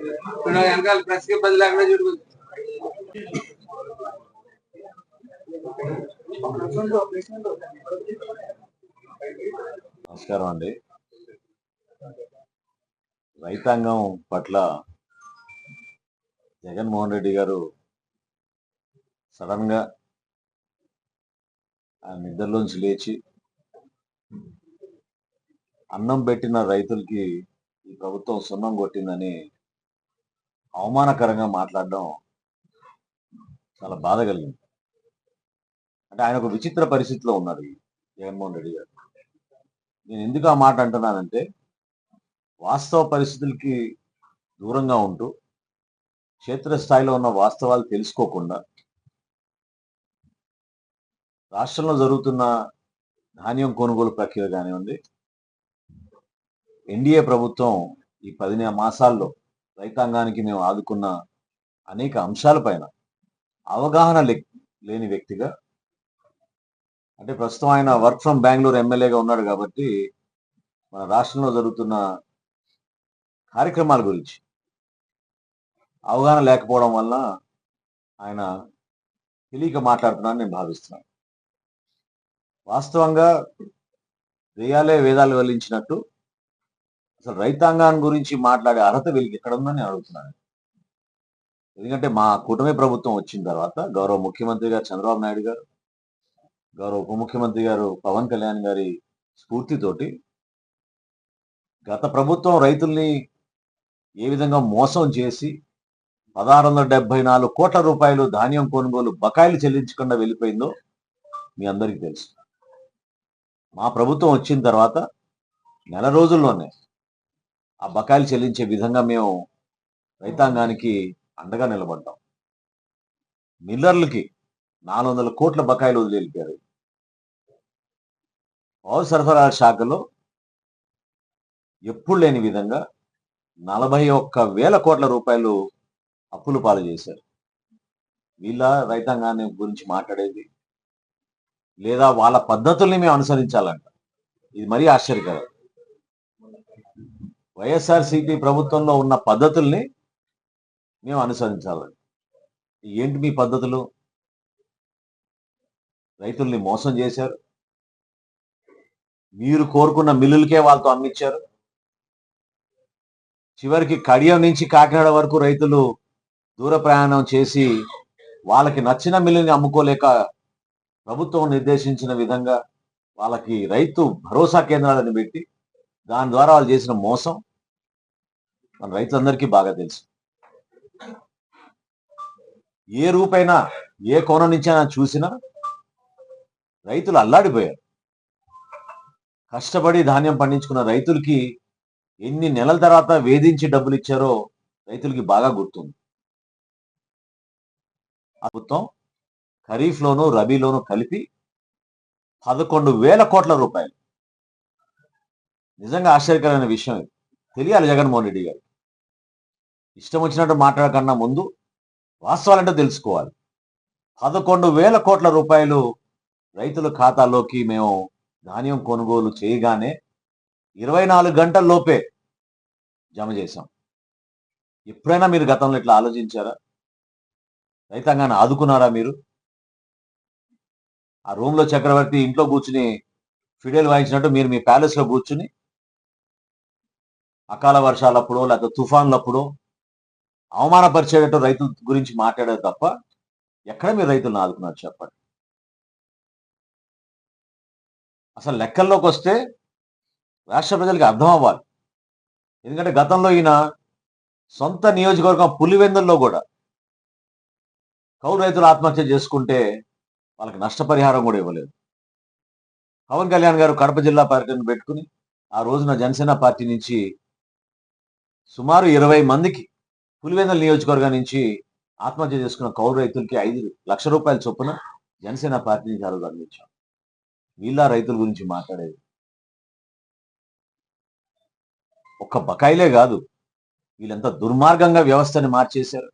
ఇప్పుడు వెనకాల ప్రెస్కి పది లేకుండా చూడుకుంది నమస్కారం అండి. రైతాంగం పట్ల జగన్మోహన్ రెడ్డి గారు సడన్గా ఆ నిద్రలోంచి లేచి అన్నం పెట్టిన రైతులకి ఈ ప్రభుత్వం సున్నం కొట్టిందని అవమానకరంగా మాట్లాడడం చాలా బాధ కలిగింది. అంటే ఆయన ఒక విచిత్ర పరిస్థితిలో ఉన్నారు జగన్మోహన్ రెడ్డి గారు. నేను ఎందుకు ఆ మాట అంటున్నానంటే వాస్తవ పరిస్థితులకి దూరంగా ఉంటూ క్షేత్రస్థాయిలో ఉన్న వాస్తవాలు తెలుసుకోకుండా రాష్ట్రంలో జరుగుతున్న ధాన్యం కొనుగోలు ప్రక్రియ కానివ్వండి ఎన్డీఏ ప్రభుత్వం ఈ పది మాసాల్లో రైతాంగానికి మేము ఆదుకున్న అనేక అంశాలపైన అవగాహన లే- లేని వ్యక్తిగా అంటే ప్రస్తుతం ఆయన వర్క్ ఫ్రమ్ బెంగళూరు ఎమ్మెల్యేగా ఉన్నాడు కాబట్టి మన రాష్ట్రంలో జరుగుతున్న కార్యక్రమాల గురించి అవగాహన లేకపోవడం వల్ల ఆయన తెలియక మాట్లాడుతున్నానని నేను భావిస్తున్నాను. వాస్తవంగా వేయాలే వేదాలు వెల్లించినట్టు అసలు రైతాంగాన్ని గురించి మాట్లాడే అర్హత వీళ్ళకి ఎక్కడ ఉందని అడుగుతున్నాను. ఎందుకంటే మా కూటమి ప్రభుత్వం వచ్చిన తర్వాత గౌరవ ముఖ్యమంత్రి గారు చంద్రబాబు నాయుడు గారు గౌరవ ఉప ముఖ్యమంత్రి గారు పవన్ కళ్యాణ్ గారి స్ఫూర్తితోటి గత ప్రభుత్వం రైతుల్ని ఏ విధంగా మోసం చేసి పదహారు వందల డెబ్బై నాలుగు కోట్ల రూపాయలు ధాన్యం కొనుగోలు బకాయిలు చెల్లించకుండా వెళ్ళిపోయిందో మీ అందరికీ తెలుసు. మా ప్రభుత్వం వచ్చిన తర్వాత నెల రోజుల్లోనే ఆ బకాయిలు చెల్లించే విధంగా మేము రైతాంగానికి అండగా నిలబడ్డాం. మిల్లర్లకి నాలుగు వందల కోట్ల బకాయిలు వదిలి వెళ్ళిపోయారు పౌర సరఫరాల శాఖలో ఎప్పుడు లేని విధంగా నలభై ఒక్క వేల కోట్ల రూపాయలు అప్పులు పాలు చేశారు. వీళ్ళ రైతాంగాన్ని గురించి మాట్లాడేది లేదా వాళ్ళ పద్ధతుల్ని మేము అనుసరించాలంట. ఇది మరీ ఆశ్చర్యకరం. వైఎస్ఆర్సీపీ ప్రభుత్వంలో ఉన్న పద్ధతుల్ని మేము అనుసరించాలండి ఏంటి మీ పద్ధతులు? రైతుల్ని మోసం చేశారు. మీరు కోరుకున్న మిల్లులకే వాళ్ళతో అమ్మిచ్చారు. చివరికి కడియం నుంచి కాకినాడ వరకు రైతులు దూర ప్రయాణం చేసి వాళ్ళకి నచ్చిన మిల్లుని అమ్ముకోలేక ప్రభుత్వం నిర్దేశించిన విధంగా వాళ్ళకి రైతు భరోసా కేంద్రాలను పెట్టి దాని ద్వారా వాళ్ళు చేసిన మోసం. మన రైతులందరికీ బాగా తెలుసు. ఏ రూపైనా ఏ కోణం నుంచి అయినా చూసినా రైతులు అల్లాడిపోయారు. కష్టపడి ధాన్యం పండించుకున్న రైతులకి ఎన్ని నెలల తర్వాత వేధించి డబ్బులు ఇచ్చారో రైతులకి బాగా గుర్తుంది. ప్రభుత్వం ఖరీఫ్ లోను రబీలోను కలిపి పదకొండు వేల కోట్ల రూపాయలు. నిజంగా ఆశ్చర్యకరమైన విషయం ఇది. తెలియాలి జగన్మోహన్ రెడ్డి గారు. ఇష్టం వచ్చినట్టు మాట్లాడకన్నా ముందు వాస్తవాలంటే తెలుసుకోవాలి. పదకొండు వేల కోట్ల రూపాయలు రైతుల ఖాతాలోకి మేము ధాన్యం కొనుగోలు చేయగానే ఇరవై నాలుగు గంటల లోపే జమ చేశాం. ఎప్పుడైనా మీరు గతంలో ఇట్లా ఆలోచించారా? రైతాంగాన్ని ఆదుకున్నారా మీరు? ఆ రూమ్లో చక్రవర్తి ఇంట్లో కూర్చుని ఫిడేల్ వాయించినట్టు మీరు మీ ప్యాలెస్లో కూర్చుని అకాల వర్షాలప్పుడు లేకపోతే తుఫాన్లప్పుడు అవమానపరిచేటట్టు రైతు గురించి మాట్లాడారు తప్ప ఎక్కడ మీరు రైతులను ఆదుకున్నారు చెప్పండి. అసలు లెక్కల్లోకి వస్తే రాష్ట్ర ప్రజలకి అర్థం అవ్వాలి. ఎందుకంటే గతంలో ఈయన సొంత నియోజకవర్గం పులివెందుల్లో కూడా కౌలు రైతులు ఆత్మహత్య చేసుకుంటే వాళ్ళకి నష్టపరిహారం కూడా ఇవ్వలేదు. పవన్ కళ్యాణ్ గారు కడప జిల్లా పర్యటన పెట్టుకుని ఆ రోజున జనసేన పార్టీ నుంచి సుమారు ఇరవై మందికి పులివెందుల నియోజకవర్గం నుంచి ఆత్మహత్య చేసుకున్న కౌలు రైతులకి ఐదు లక్ష రూపాయల చొప్పున జనసేన పార్టీ నుంచి ఆ అందించాం వీళ్ళ రైతుల గురించి మాట్లాడేది. ఒక్క బకాయిలే కాదు వీళ్ళంతా దుర్మార్గంగా వ్యవస్థని మార్చేశారు.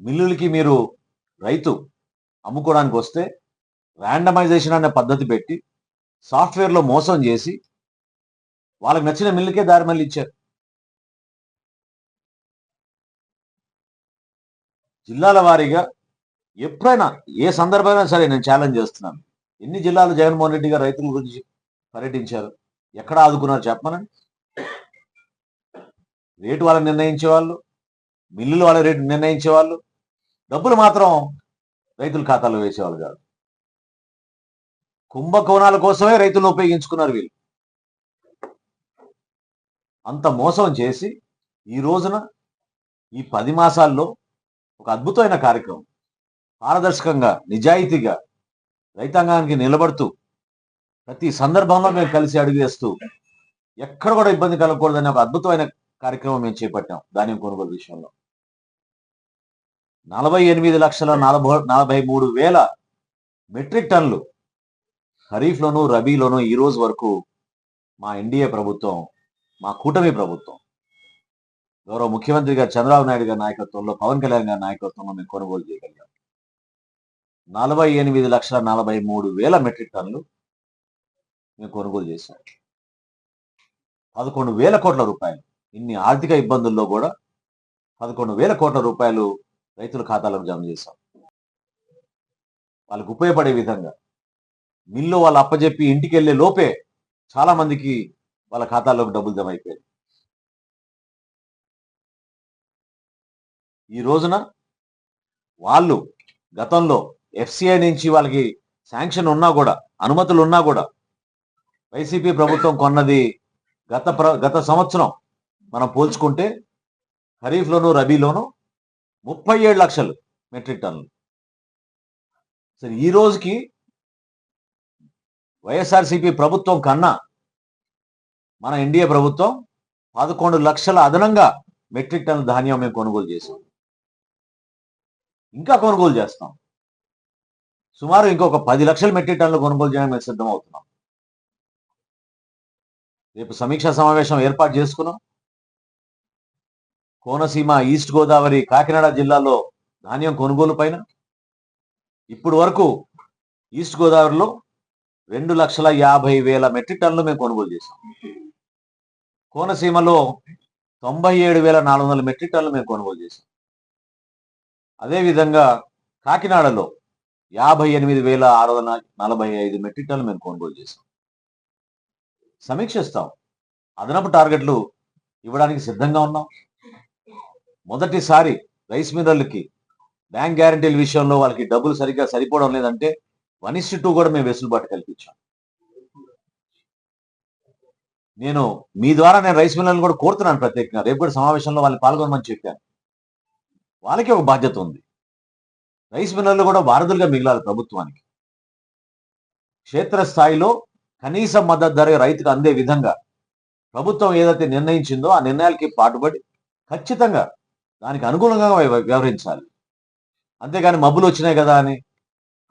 మిల్లులకి మీరు రైతు అమ్ముకోవడానికి వస్తే ర్యాండమైజేషన్ అనే పద్ధతి పెట్టి సాఫ్ట్వేర్లో మోసం చేసి వాళ్ళకి నచ్చిన మిల్లుకే దారి మళ్ళీ ఇచ్చారు. జిల్లాల వారీగా ఎప్పుడైనా ఏ సందర్భమైనా సరే నేను ఛాలెంజ్ చేస్తున్నాను. ఎన్ని జిల్లాలు జగన్మోహన్ రెడ్డి గారు రైతుల గురించి పర్యటించారు? ఎక్కడ ఆదుకున్నారు చెప్పమనండి? రేటు వాళ్ళని నిర్ణయించే వాళ్ళు మిల్లులు వాళ్ళ రేటు నిర్ణయించే వాళ్ళు డబ్బులు మాత్రం రైతుల ఖాతాలో వేసేవాళ్ళు కాదు. కుంభకోణాల కోసమే రైతులను ఉపయోగించుకున్నారు వీళ్ళు. అంత మోసం చేసి ఈ రోజున ఈ పది మాసాల్లో ఒక అద్భుతమైన కార్యక్రమం. పారదర్శకంగా నిజాయితీగా రైతాంగానికి నిలబడుతూ ప్రతి సందర్భంలో మేము కలిసి అడుగేస్తూ ఎక్కడ కూడా ఇబ్బంది కలగకూడదనే ఒక అద్భుతమైన కార్యక్రమం మేము చేపట్టాం ధాన్యం కొనుగోలు విషయంలో. నలభై ఎనిమిది లక్షల నలభై నలభై మూడు వేల మెట్రిక్ టన్నులు ఖరీఫ్లోను రబీలోను ఈ రోజు వరకు మా ఎన్డీఏ ప్రభుత్వం మా కూటమి ప్రభుత్వం గౌరవ ముఖ్యమంత్రి గారు చంద్రబాబు నాయుడు గారి నాయకత్వంలో పవన్ కళ్యాణ్ గారి నాయకత్వంలో మేము కొనుగోలు చేయగలిగాం. నలభై ఎనిమిది లక్షల నలభై మూడు వేల మెట్రిక్ టన్నులు మేము కొనుగోలు చేశాం. పదకొండు వేల కోట్ల రూపాయలు. ఇన్ని ఆర్థిక ఇబ్బందుల్లో కూడా పదకొండు వేల కోట్ల రూపాయలు రైతుల ఖాతాలకు జమ చేశాం. వాళ్ళకు ఉపయోగపడే విధంగా మిల్లు వాళ్ళు అప్పజెప్పి ఇంటికి వెళ్ళే లోపే చాలా మందికి వాళ్ళ ఖాతాల్లోకి డబ్బులు జమ అయిపోయాయి. ఈ రోజున వాళ్ళు గతంలో ఎఫ్సిఐ నుంచి వాళ్ళకి శాంక్షన్ ఉన్నా కూడా అనుమతులు ఉన్నా కూడా వైసీపీ ప్రభుత్వం కొన్నది గత ప్ర గత సంవత్సరం మనం పోల్చుకుంటే ఖరీఫ్లోను రబీలోను ముప్పై ఏడు లక్షలు మెట్రిక్ టన్నులు. సరే ఈ రోజుకి వైఎస్ఆర్సీపీ ప్రభుత్వం కన్నా మన ఎన్డీఏ ప్రభుత్వం పదకొండు లక్షల అదనంగా మెట్రిక్ టన్నుల ధాన్యం మేము కొనుగోలు చేసాం ఇంకా కొనుగోలు చేస్తాం. సుమారు ఇంకొక పది లక్షల మెట్రిక్ టన్నులు కొనుగోలు చేయడానికి మేము సిద్ధమవుతున్నాం. రేపు సమీక్షా సమావేశం ఏర్పాటు చేసుకున్నాం. కోనసీమ ఈస్ట్ గోదావరి కాకినాడ జిల్లాలో ధాన్యం కొనుగోలు పైన. ఇప్పుడు వరకు ఈస్ట్ గోదావరిలో రెండు లక్షల యాభై వేల మెట్రిక్ టన్నులు మేము కొనుగోలు చేసాం కోనసీమలో తొంభై ఏడు వేల నాలుగు వందల మెట్రిక్ టన్నులు మేము కొనుగోలు చేసాం అదేవిధంగా కాకినాడలో యాభై ఎనిమిది వేల ఆరు వందల నలభై ఐదు మెట్రిక్ టన్లు మేము కొనుగోలు చేసాం సమీక్షిస్తాం అదనపు టార్గెట్లు ఇవ్వడానికి సిద్ధంగా ఉన్నాం. మొదటిసారి రైస్ మిల్లర్లకి బ్యాంక్ గ్యారంటీల విషయంలో వాళ్ళకి డబ్బులు సరిగ్గా సరిపోవడం లేదంటే వన్ ఇస్ టూ కూడా మేము వెసులుబాటు కల్పించాం. నేను మీ ద్వారా నేను రైస్ మిల్లర్లు కూడా కోరుతున్నాను ప్రత్యేకంగా. రేపు కూడా సమావేశంలో వాళ్ళని పాల్గొనమని చెప్పాను. వాళ్ళకి ఒక బాధ్యత ఉంది. రైస్ మిల్లర్లు కూడా వారధులుగా మిగిలాలి ప్రభుత్వానికి. క్షేత్రస్థాయిలో కనీస మద్దతు ధర రైతుకు అందే విధంగా ప్రభుత్వం ఏదైతే నిర్ణయించిందో ఆ నిర్ణయాలకి పాటుపడి ఖచ్చితంగా దానికి అనుగుణంగా వ్యవహరించాలి. అంతేగాని మబ్బులు వచ్చినాయి కదా అని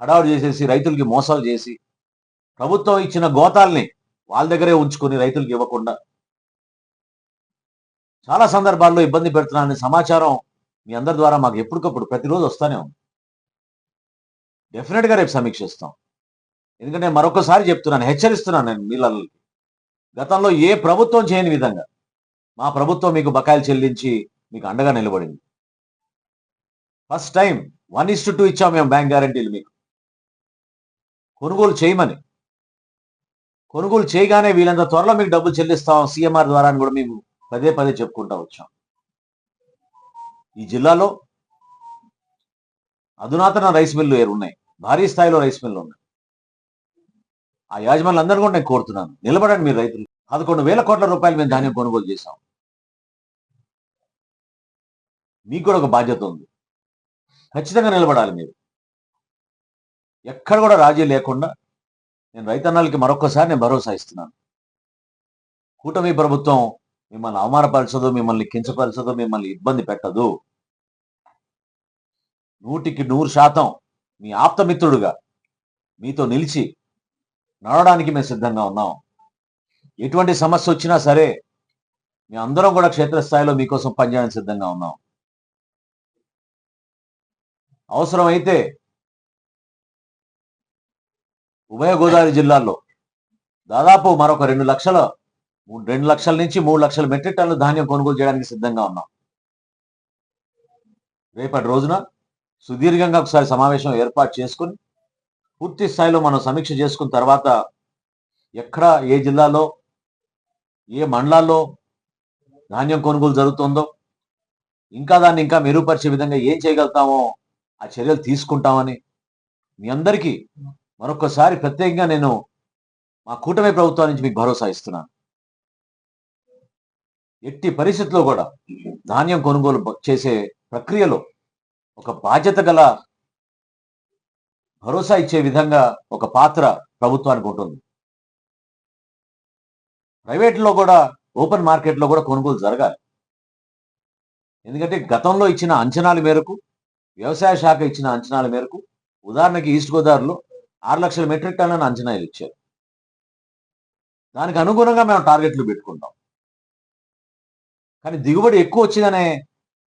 హడావుడు చేసేసి రైతులకి మోసాలు చేసి ప్రభుత్వం ఇచ్చిన గోతాల్ని వాళ్ళ దగ్గరే ఉంచుకొని రైతులకు ఇవ్వకుండా చాలా సందర్భాల్లో ఇబ్బంది పెడుతున్నానని సమాచారం మీ అందరి ద్వారా మాకు ఎప్పటికప్పుడు ప్రతిరోజు వస్తానే ఉంది. డెఫినెట్గా రేపు సమీక్షిస్తాం ఎందుకంటే మరొకసారి చెప్తున్నాను హెచ్చరిస్తున్నాను నేను మీళ్ళకి గతంలో ఏ ప్రభుత్వం చేయని విధంగా మా ప్రభుత్వం మీకు బకాయిలు చెల్లించి మీకు అండగా నిలబడింది. First time one is to ఇచ్చాం మేము బ్యాంక్ గ్యారంటీలు మీకు. కొనుగోలు చేయమని. కొనుగోలు చేయగానే వీళ్ళంత త్వరలో మీకు డబ్బులు చెల్లిస్తాం సీఎంఆర్ ద్వారా అని కూడా మేము పదే పదే చెప్పుకుంటా వచ్చాం. ఈ జిల్లాలో అధునాతన రైస్ మిల్లు ఉన్నాయి. భారీ స్థాయిలో రైస్ మిల్లు ఉన్నాయి. ఆ యాజమాన్లు అందరూ కూడా నేను కోరుతున్నాను. నిలబడండి మీరు రైతులు. పదకొండు వేల కోట్ల రూపాయలు మేము ధాన్యం కొనుగోలు చేశాం. మీకు కూడా ఒక బాధ్యత ఉంది. ఖచ్చితంగా నిలబడాలి మీరు. ఎక్కడ కూడా రాజీ లేకుండా నేను రైతన్నలకి మరొకసారి నేను భరోసా ఇస్తున్నాను. కూటమి ప్రభుత్వం మిమ్మల్ని అవమానపరచదు మిమ్మల్ని కించపరచదు మిమ్మల్ని ఇబ్బంది పెట్టదు. నూటికి నూరు శాతం మీ ఆప్తమిత్రుడుగా మీతో నిలిచి నడవడానికి మేము సిద్ధంగా ఉన్నాం. ఎటువంటి సమస్య వచ్చినా సరే మేము అందరం కూడా క్షేత్రస్థాయిలో మీకోసం పనిచేయడానికి సిద్ధంగా ఉన్నాం. అవసరమైతే ఉభయ గోదావరి జిల్లాల్లో దాదాపు మరొక రెండు లక్షల మూడు- రెండు లక్షల నుంచి మూడు లక్షల మెట్రిక్ టన్నుల ధాన్యం కొనుగోలు చేయడానికి సిద్ధంగా ఉన్నాం. రేపటి రోజున సుదీర్ఘంగా ఒకసారి సమావేశం ఏర్పాటు చేసుకుని పూర్తి స్థాయిలో మనం సమీక్ష చేసుకున్న తర్వాత ఎక్కడ ఏ జిల్లాలో ఏ మండలాల్లో ధాన్యం కొనుగోలు జరుగుతుందో ఇంకా దాన్ని ఇంకా మెరుగుపరిచే విధంగా ఏం చేయగలుగుతామో ఆ చర్యలు తీసుకుంటామని మీ అందరికీ మరొకసారి ప్రత్యేకంగా నేను మా కూటమి ప్రభుత్వం నుంచి మీకు భరోసా ఇస్తున్నాను. ఎట్టి పరిస్థితుల్లో కూడా ధాన్యం కొనుగోలు చేసే ప్రక్రియలో ఒక బాధ్యత గల భరోసా ఇచ్చే విధంగా ఒక పాత్ర ప్రభుత్వానికి ఉంటుంది. ప్రైవేట్లో కూడా ఓపెన్ మార్కెట్లో కూడా కొనుగోలు జరగాలి. ఎందుకంటే గతంలో ఇచ్చిన అంచనాల మేరకు వ్యవసాయ శాఖ ఇచ్చిన అంచనాల మేరకు ఉదాహరణకి ఈస్ట్ గోదావరిలో ఆరు లక్షల మెట్రిక్ టన్నులను అంచనాలు ఇచ్చారు. దానికి అనుగుణంగా మేము టార్గెట్లు పెట్టుకుంటాం. కానీ దిగుబడి ఎక్కువ వచ్చిందనే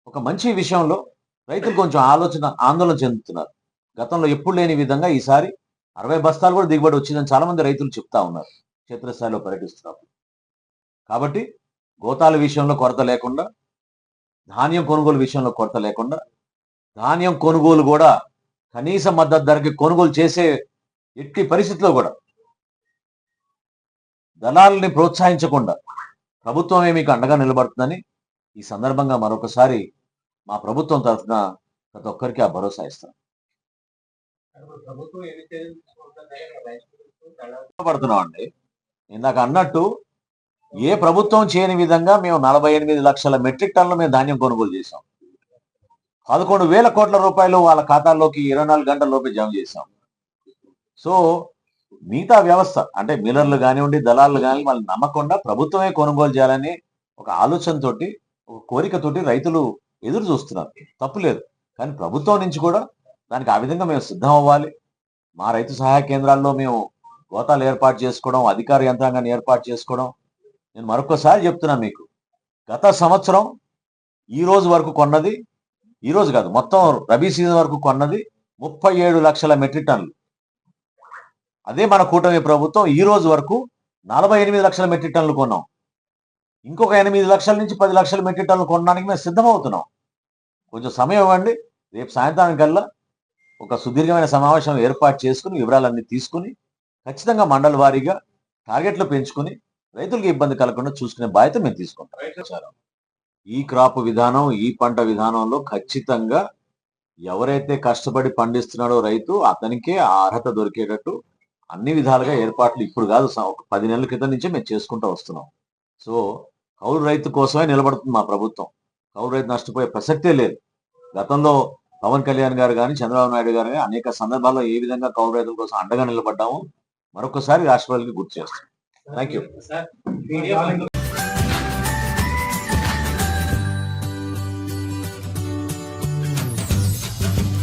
ఒక మంచి విషయంలో రైతులు కొంచెం ఆలోచన ఆందోళన చెందుతున్నారు. గతంలో ఎప్పుడు లేని విధంగా ఈసారి అరవై బస్తాలు కూడా దిగుబడి వచ్చిందని చాలా మంది రైతులు చెప్తా ఉన్నారు క్షేత్రస్థాయిలో పర్యటిస్తున్నారు కాబట్టి గోతాల విషయంలో కొరత లేకుండా ధాన్యం కొనుగోలు విషయంలో కొరత లేకుండా ధాన్యం కొనుగోలు కూడా కనీస మద్దతు ధరకి కొనుగోలు చేసే ఎట్టి పరిస్థితిలో కూడా దళాలని ప్రోత్సహించకుండా ప్రభుత్వమే మీకు అండగా నిలబడుతుందని ఈ సందర్భంగా మరొకసారి మా ప్రభుత్వం తరఫున ప్రతి ఒక్కరికి ఆ భరోసా ఇస్తాం. పడుతున్నాం అండి ఇందాక అన్నట్టు ఏ ప్రభుత్వం చేయని విధంగా మేము నలభై ఎనిమిది లక్షల మెట్రిక్ టన్నులు మేము ధాన్యం కొనుగోలు చేశాం. పదకొండు వేల కోట్ల రూపాయలు వాళ్ళ ఖాతాల్లోకి ఇరవై నాలుగు గంటల లోపే జమ చేశాం. సో మిగతా వ్యవస్థ అంటే మిల్లర్లు కానివ్వండి దళాలు కానీ వాళ్ళు నమ్మకుండా ప్రభుత్వమే కొనుగోలు చేయాలని ఒక ఆలోచనతోటి ఒక కోరికతోటి రైతులు ఎదురు చూస్తున్నారు. తప్పు లేదు. కానీ ప్రభుత్వం నుంచి కూడా దానికి ఆ విధంగా మేము సిద్ధం అవ్వాలి. మా రైతు సహాయ కేంద్రాల్లో మేము గోతాలు ఏర్పాటు చేసుకోవడం అధికార యంత్రాంగాన్ని ఏర్పాటు చేసుకోవడం నేను మరొకసారి చెప్తున్నా మీకు. గత సంవత్సరం ఈ రోజు వరకు కొన్నది ఈ రోజు కాదు మొత్తం రబీ సీజన్ వరకు కొన్నది ముప్పై ఏడు లక్షల మెట్రిక్ టన్నులు. అదే మన కూటమి ప్రభుత్వం ఈ రోజు వరకు నలభై ఎనిమిది లక్షల మెట్రిక్ టన్నులు కొన్నాం. ఇంకొక ఎనిమిది లక్షల నుంచి పది లక్షల మెట్రిక్ టన్నులు కొనడానికి మేము సిద్ధమవుతున్నాం. కొంచెం సమయం ఇవ్వండి. రేపు సాయంత్రం కల్లా ఒక సుదీర్ఘమైన సమావేశం ఏర్పాటు చేసుకుని వివరాలన్నీ తీసుకుని ఖచ్చితంగా మండల వారీగా టార్గెట్లు పెంచుకుని రైతులకు ఇబ్బంది కలగకుండా చూసుకునే బాధ్యత మేము తీసుకుంటాం. ఈ క్రాప్ విధానం ఈ పంట విధానంలో ఖచ్చితంగా ఎవరైతే కష్టపడి పండిస్తున్నాడో రైతు అతనికే ఆ అర్హత దొరికేటట్టు అన్ని విధాలుగా ఏర్పాట్లు ఇప్పుడు కాదు ఒక పది నెలల క్రితం నుంచే మేము చేసుకుంటూ వస్తున్నాం. సో కౌలు రైతు కోసమే నిలబడుతుంది మా ప్రభుత్వం. కౌలు రైతు నష్టపోయే ప్రసక్తే లేదు. గతంలో పవన్ కళ్యాణ్ గారు కానీ చంద్రబాబు నాయుడు గారు కానీ అనేక సందర్భాల్లో ఏ విధంగా కౌలు రైతుల కోసం అండగా నిలబడ్డాము మరొకసారి రాష్ట్ర ప్రజలకు గుర్తు చేస్తాం. Thank you